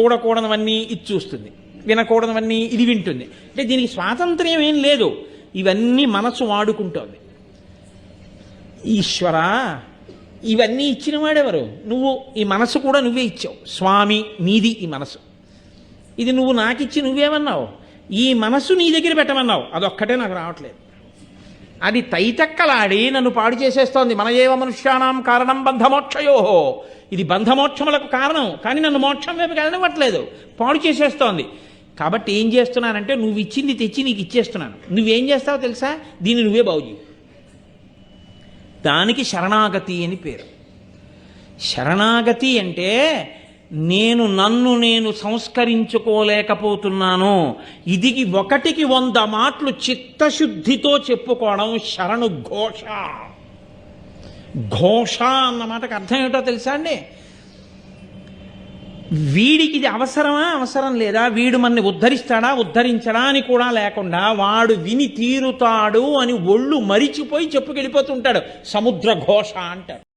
చూడకూడనివన్నీ ఇది చూస్తుంది. వినకూడనివన్నీ ఇది వింటుంది. అంటే దీనికి స్వాతంత్ర్యం ఏం లేదు. ఇవన్నీ మనసు వాడుకుంటోంది. ఈశ్వరా ఇవన్నీ ఇచ్చిన వాడెవరు? నువ్వు ఈ మనసు కూడా నువ్వే ఇచ్చావు. స్వామి నీది ఈ మనసు. ఇది నువ్వు నాకిచ్చి నువ్వేమన్నావు? ఈ మనసు నీ దగ్గర పెట్టమన్నావు. అదొక్కటే నాకు రావట్లేదు. అది తైతక్కలాడి నన్ను పాడు చేసేస్తోంది. మన ఏవ మనుష్యాణం కారణం బంధమోక్షయోహో ఇది బంధమోక్షములకు కారణం. కానీ నన్ను మోక్షం వైపు వెళ్ళనివ్వట్లేదు. పాడు చేసేస్తోంది. కాబట్టి ఏం చేస్తున్నానంటే నువ్వు ఇచ్చింది తెచ్చి నీకు ఇచ్చేస్తున్నాను. నువ్వేం చేస్తావో తెలుసా? దీన్ని నువ్వే బాగు దానికి శరణాగతి అని పేరు. శరణాగతి అంటే నేను నన్ను నేను సంస్కరించుకోలేకపోతున్నాను. ఇది ఒకటికి వంద మాటలు చిత్తశుద్ధితో చెప్పుకోవడం శరణు ఘోష. ఘోష అన్న మాటకు అర్థం ఏమిటో తెలుసా అండి? వీడికి ఇది అవసరమా? అవసరం లేదా? వీడు మనని ఉద్ధరిస్తాడా? ఉద్ధరించడా అని కూడా లేకుండా వాడు విని తీరుతాడు అని ఒళ్ళు మరిచిపోయి చెప్పుకెళ్ళిపోతుంటాడు. సముద్ర ఘోష అంటారు.